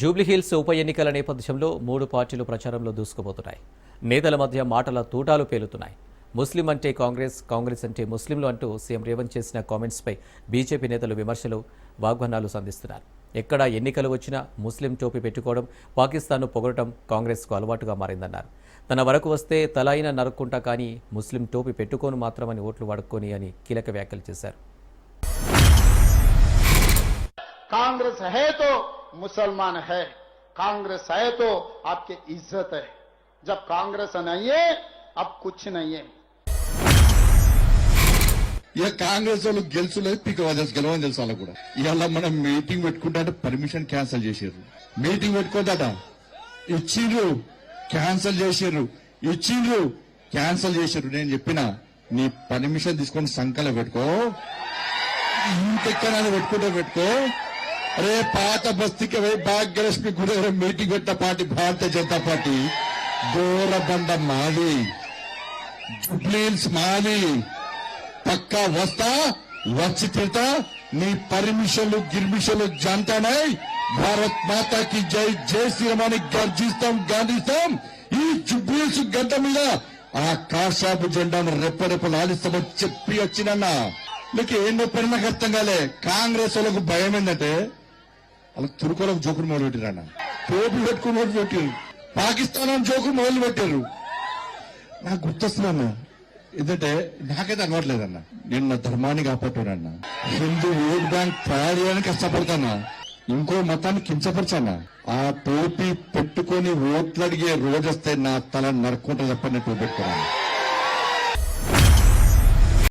జూబ్లీహిల్స్ ఉప ఎన్నికల నేపథ్యంలో మూడు పార్టీలు ప్రచారంలో దూసుకుపోతున్నాయి. నేతల మధ్య మాటల తూటాలు పేలుతున్నాయి. ముస్లిం అంటే కాంగ్రెస్ కాంగ్రెస్ అంటే ముస్లింలు అంటూ సీఎం రేవంత్ చేసిన కామెంట్స్పై బీజేపీ నేతలు విమర్శలు వాగ్వానాలు సంధిస్తున్నారు. ఎక్కడ ఎన్నికలు వచ్చినా ముస్లిం టోపీ పెట్టుకోవడం పాకిస్తాన్ను పొగడటం కాంగ్రెస్కు అలవాటుగా మారిందన్నారు. తన వరకు వస్తే తలాయిన నరుక్కుంటా కానీ ముస్లిం టోపీ పెట్టుకోను మాత్రమని ఓట్లు వాడుకోని అని కీలక వ్యాఖ్యలు చేశారు. కాంగ్రెస్ मुसलमान है कांग्रेस है तो आपकी इज्जत है जब कांग्रेस नहीं है अब कुछ नहीं है ఇక కాంగ్రెస్ వాళ్ళు గెలుచులేదు పీక తెలుసు గెలవని తెలుసు వాళ్ళకు కూడా ఇవాళ మనం మీటింగ్ పెట్టుకుంటే అంటే పర్మిషన్ క్యాన్సిల్ చేసారు మీటింగ్ పెట్టుకోదట ఇచ్చిండ్రు క్యాన్సిల్ చేసారు ఇచ్చిండ్రు క్యాన్సిల్ చేసారు నేను చెప్పిన నీ పర్మిషన్ తీసుకొని సంకల పెట్టుకో ఇంకెక్కడ పెట్టుకుంటే పెట్టుకో అరే పాత బస్తీకి పోయి భాగ్యలక్ష్మి గుడి దగ్గర మీటింగ్ పెట్టిన పార్టీ భారతీయ జనతా పార్టీ. గోరబండ మాది. జుబ్లీన్స్ మాది. పక్కా వస్తా వచ్చి తిడతా నీ పర్మిషన్లు గిర్మిషన్లు జంటనై భారత్ మాతాకి జై జై శ్రీరామాన్ని గర్జిస్తాం గాంధిస్తాం. ఈ జుబ్లీన్స్ గంట మీద ఆ కాషాపు జెండాను రెప్పరెప్పలు ఆలిస్తామని చెప్పి వచ్చినన్నా. మీకు ఏం నొప్పి నాకు అర్థం కాలే కాంగ్రెస్ వాళ్ళకు భయం ఏంటంటే వాళ్ళకి తురుకోలకు జోకులు మొదలు పెట్టిరన్న టోపీ పెట్టుకుని మొదలు పెట్టారు పాకిస్తాన్ జోకులు మొదలు పెట్టారు నాకు గుర్తొస్తున్నాను ఎందుకంటే నాకైతే అలవాట్లేదన్న నేను నా ధర్మాన్ని కాపాడుతానన్న హిందూ ఓట్ బ్యాంక్ తయారు చేయడానికి కష్టపడతానా ఇంకో మతాన్ని కించపరచానా ఆ టోపీ పెట్టుకొని ఓట్లు అడిగే రోజు వస్తే నా తల నరుక్కుంటా చెప్పండి నేను టోపీ పెట్టుకున్నాను